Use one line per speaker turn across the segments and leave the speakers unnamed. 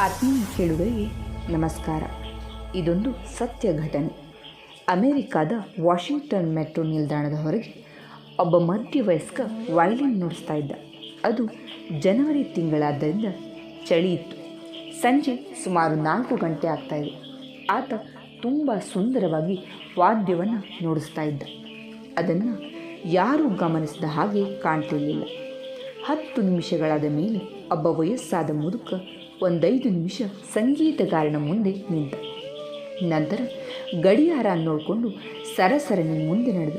ಆತ್ಮೀಯ ಕೇಳುಗರಿಗೆ ನಮಸ್ಕಾರ. ಇದೊಂದು ಸತ್ಯ ಘಟನೆ. ಅಮೆರಿಕಾದ ವಾಷಿಂಗ್ಟನ್ ಮೆಟ್ರೋ ನಿಲ್ದಾಣದ ಹೊರಗೆ ಒಬ್ಬ ಮಧ್ಯವಯಸ್ಕ ವಯಲಿನ್ ನುಡಿಸ್ತಾ ಇದ್ದ. ಅದು ಜನವರಿ ತಿಂಗಳಾದ್ದರಿಂದ ಚಳಿ ಇತ್ತು. ಸಂಜೆ ಸುಮಾರು ನಾಲ್ಕು ಗಂಟೆ ಆಗ್ತಾಯಿದೆ ಆತ ತುಂಬ ಸುಂದರವಾಗಿ ವಾದ್ಯವನ್ನು ನುಡಿಸ್ತಾ ಇದ್ದ. ಅದನ್ನು ಯಾರೂ ಗಮನಿಸಿದ ಹಾಗೆ ಕಾಣ್ತಿರಲಿಲ್ಲ. ಹತ್ತು ನಿಮಿಷಗಳಾದ ಮೇಲೆ ಒಬ್ಬ ವಯಸ್ಸಾದ ಮುದುಕ ಒಂದೈದು ನಿಮಿಷ ಸಂಗೀತಗಾರನ ಮುಂದೆ ನಿಂತ. ನಂತರ ಗಡಿಯಾರ ನೋಡಿಕೊಂಡು ಸರಸರನೆ ಮುಂದೆ ನಡೆದ.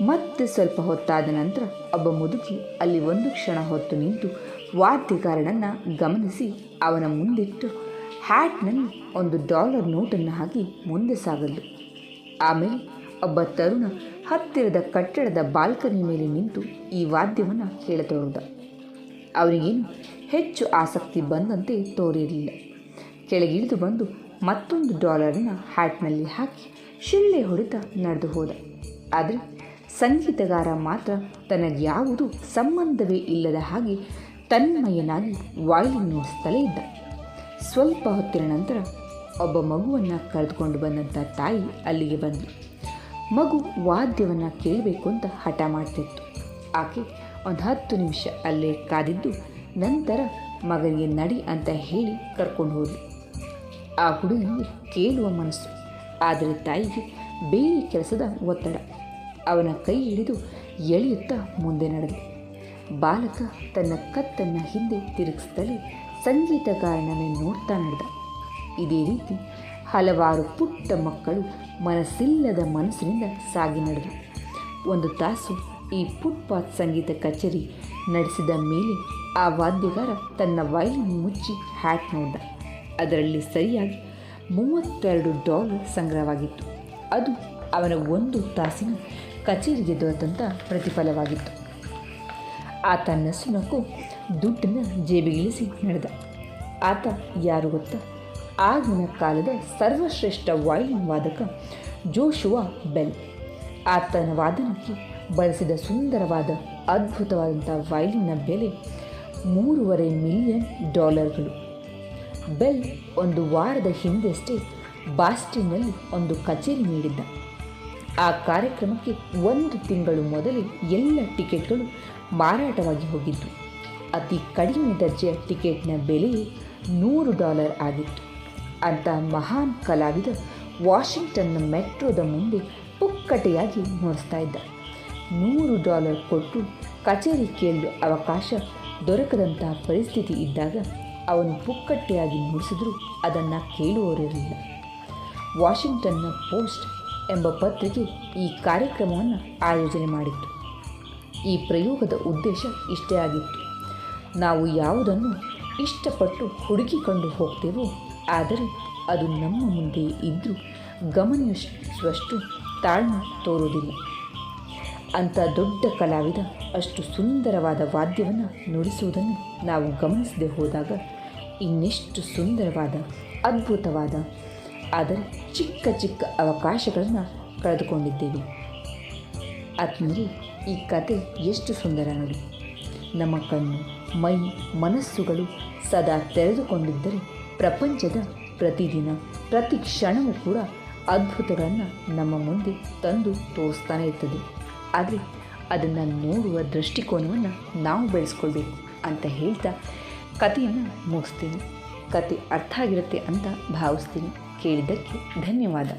ಮತ್ತೆ ಸ್ವಲ್ಪ ಹೊತ್ತಾದ ನಂತರ ಒಬ್ಬ ಮುದುಕಿ ಅಲ್ಲಿ ಒಂದು ಕ್ಷಣ ಹೊತ್ತು ನಿಂತು ವಾದ್ಯಗಾರನನ್ನು ಗಮನಿಸಿ ಅವನ ಮುಂದಿಟ್ಟು ಹ್ಯಾಟ್ನಲ್ಲಿ ಒಂದು ಡಾಲರ್ ನೋಟನ್ನು ಹಾಕಿ ಮುಂದೆ ಸಾಗಲು. ಆಮೇಲೆ ಒಬ್ಬ ತರುಣ ಹತ್ತಿರದ ಕಟ್ಟಡದ ಬಾಲ್ಕನಿ ಮೇಲೆ ನಿಂತು ಈ ವಾದ್ಯವನ್ನು ಕೇಳತೊಡಗಿದ. ಅವರಿಗೇನು ಹೆಚ್ಚು ಆಸಕ್ತಿ ಬಂದಂತೆ ತೋರಿರಲಿಲ್ಲ. ಕೆಳಗಿಳಿದು ಬಂದು ಮತ್ತೊಂದು ಡಾಲರನ್ನು ಹ್ಯಾಟ್ನಲ್ಲಿ ಹಾಕಿ ಶಿಳ್ಳೆ ಹೊಡೆತ ನಡೆದು ಹೋದ. ಆದರೆ ಸಂಗೀತಗಾರ ಮಾತ್ರ ತನಗೆ ಯಾವುದು ಸಂಬಂಧವೇ ಇಲ್ಲದ ಹಾಗೆ ತನ್ಮಯನಾಗಿ ವಾಯಿಲಿನ್ ನೋಡಿಸ್ತಲೇ ಇದ್ದ. ಸ್ವಲ್ಪ ಹೊತ್ತಿನ ನಂತರ ಒಬ್ಬ ಮಗುವನ್ನು ಕರೆದುಕೊಂಡು ಬಂದಂಥ ತಾಯಿ ಅಲ್ಲಿಗೆ ಬಂದಳು ಮಗು ವಾದ್ಯವನ್ನು ಕೇಳಬೇಕು ಅಂತ ಹಠ ಮಾಡ್ತಿತ್ತು. ಆಕೆ ಒಂದು ಹತ್ತು ನಿಮಿಷ ಅಲ್ಲೇ ಕಾದಿದ್ದು ನಂತರ ಮಗನಿಗೆ ನಡಿ ಅಂತ ಹೇಳಿ ಕರ್ಕೊಂಡು ಹೋದ್ಲು. ಆ ಹುಡುಗನಿಗೆ ಕೇಳುವ ಮನಸ್ಸು, ಆದರೆ ತಾಯಿಗೆ ಬೇರೆ ಕೆಲಸದ ಒತ್ತಡ. ಅವನ ಕೈ ಹಿಡಿದು ಎಳೆಯುತ್ತಾ ಮುಂದೆ ನಡೆದು ಬಾಲಕ ತನ್ನ ಕತ್ತನ್ನು ಹಿಂದೆ ತಿರುಗಿಸ್ತಲೇ ಸಂಗೀತಗಾರನನ್ನೇ ನೋಡ್ತಾ ನಡೆದ. ಇದೇ ರೀತಿ ಹಲವಾರು ಪುಟ್ಟ ಮಕ್ಕಳು ಮನಸ್ಸಿಲ್ಲದ ಮನಸ್ಸಿನಿಂದ ಸಾಗಿ ನಡೆದರು. ಒಂದು ತಾಸು ಈ ಫುಟ್ಪಾತ್ ಸಂಗೀತ ಕಚೇರಿ ನಡೆಸಿದ ಮೇಲೆ ಆ ವಾದ್ಯಗಾರ ತನ್ನ ವೈಲಿನ್ ಮುಚ್ಚಿ ಹ್ಯಾಟ್ ನೋಡಿದ. ಅದರಲ್ಲಿ ಸರಿಯಾಗಿ ಮೂವತ್ತೆರಡು ಡಾಲರ್ ಸಂಗ್ರಹವಾಗಿತ್ತು. ಅದು ಅವನ ಒಂದು ತಾಸಿನ ಕಚೇರಿಗೆ ದೊರೆತಂಥ ಪ್ರತಿಫಲವಾಗಿತ್ತು. ಆತ ನಸುನಕ್ಕೂ ದುಡ್ಡನ್ನು ಜೇಬಿಗಿಳಿಸಿ ನಡೆದ. ಆತ ಯಾರು ಗೊತ್ತಾ? ಆಗಿನ ಕಾಲದ ಸರ್ವಶ್ರೇಷ್ಠ ವಯಲಿನ್ ವಾದಕ ಜೋಶುವ ಬೆಲ್. ಆತನ ವಾದನಕ್ಕೆ ಬಳಸಿದ ಸುಂದರವಾದ, ಅದ್ಭುತವಾದಂಥ ವಯಲಿನ್ನ ಬೆಲೆ ಮೂರುವರೆ ಮಿಲಿಯನ್ ಡಾಲರ್ಗಳು. ಬೆಲ್ ಒಂದು ವಾರದ ಹಿಂದೆಷ್ಟೇ ಬಾಸ್ಟಿನ್ನಲ್ಲಿ ಒಂದು ಕಚೇರಿ ನೀಡಿದ್ದ. ಆ ಕಾರ್ಯಕ್ರಮಕ್ಕೆ ಒಂದು ತಿಂಗಳು ಮೊದಲೇ ಎಲ್ಲ ಟಿಕೆಟ್ಗಳು ಮಾರಾಟವಾಗಿ ಹೋಗಿದ್ದು. ಅತಿ ಕಡಿಮೆ ದರ್ಜೆಯ ಟಿಕೆಟ್ನ ಬೆಲೆಯೇ ನೂರು ಡಾಲರ್ ಆಗಿತ್ತು. ಅಂತ ಮಹಾನ್ ಕಲಾವಿದ ವಾಷಿಂಗ್ಟನ್ನ ಮೆಟ್ರೋದ ಮುಂದೆ ಪುಕ್ಕಟೆಯಾಗಿ ಮೂಡಿಸ್ತಾ ಇದ್ದ. ನೂರು ಡಾಲರ್ ಕೊಟ್ಟು ಕಚೇರಿ ಕೇಳಲು ಅವಕಾಶ ದೊರಕದಂತಹ ಪರಿಸ್ಥಿತಿ ಇದ್ದಾಗ ಅವನು ಪುಕ್ಕಟ್ಟೆಯಾಗಿ ಮೂಡಿಸಿದ್ರು ಅದನ್ನು ಕೇಳುವವರಿರಲಿಲ್ಲ. ವಾಷಿಂಗ್ಟನ್ನ ಪೋಸ್ಟ್ ಎಂಬ ಪತ್ರಿಕೆ ಈ ಕಾರ್ಯಕ್ರಮವನ್ನು ಆಯೋಜನೆ ಮಾಡಿತ್ತು. ಈ ಪ್ರಯೋಗದ ಉದ್ದೇಶ ಇಷ್ಟೇ ಆಗಿತ್ತು. ನಾವು ಯಾವುದನ್ನು ಇಷ್ಟಪಟ್ಟು ಹುಡುಕಿಕೊಂಡು ಹೋಗ್ತೇವೋ ಆದರೆ ಅದು ನಮ್ಮ ಮುಂದೆ ಇದ್ದರೂ ಗಮನಿಸುವಷ್ಟು ತಾಳ್ಮೆ ತೋರುವುದಿಲ್ಲ. ಅಂಥ ದೊಡ್ಡ ಕಲಾವಿದ ಅಷ್ಟು ಸುಂದರವಾದ ವಾದ್ಯವನ್ನು ನುಡಿಸುವುದನ್ನು ನಾವು ಗಮನಿಸದೆ ಹೋದಾಗ ಇನ್ನೆಷ್ಟು ಸುಂದರವಾದ, ಅದ್ಭುತವಾದ, ಆದರೆ ಚಿಕ್ಕ ಚಿಕ್ಕ ಅವಕಾಶಗಳನ್ನು ಕಳೆದುಕೊಂಡಿದ್ದೇವೆ. ಆತ್ಮೀಯರೇ ಈ ಕತೆ ಎಷ್ಟು ಸುಂದರ ನೋಡಿ. ನಮ್ಮ ಕಣ್ಣು, ಮೈ, ಮನಸ್ಸುಗಳು ಸದಾ ತೆರೆದುಕೊಂಡಿದ್ದರೆ ಪ್ರಪಂಚದ ಪ್ರತಿದಿನ, ಪ್ರತಿ ಕ್ಷಣವೂ ಕೂಡ ಅದ್ಭುತಗಳನ್ನು ನಮ್ಮ ಮುಂದೆ ತಂದು ತೋರಿಸ್ತಾನೆ ಇರ್ತದೆ. ಆದರೆ ಅದನ್ನು ನೋಡುವ ದೃಷ್ಟಿಕೋನವನ್ನು ನಾವು ಬೆಳೆಸ್ಕೊಳ್ಬೇಕು ಅಂತ ಹೇಳ್ತಾ ಕಥೆಯನ್ನು ಮುಗಿಸ್ತೀನಿ. ಕತೆ ಅರ್ಥ ಆಗಿರುತ್ತೆ ಅಂತ ಭಾವಿಸ್ತೀನಿ. ಕೇಳಿದ್ದಕ್ಕೆ ಧನ್ಯವಾದ.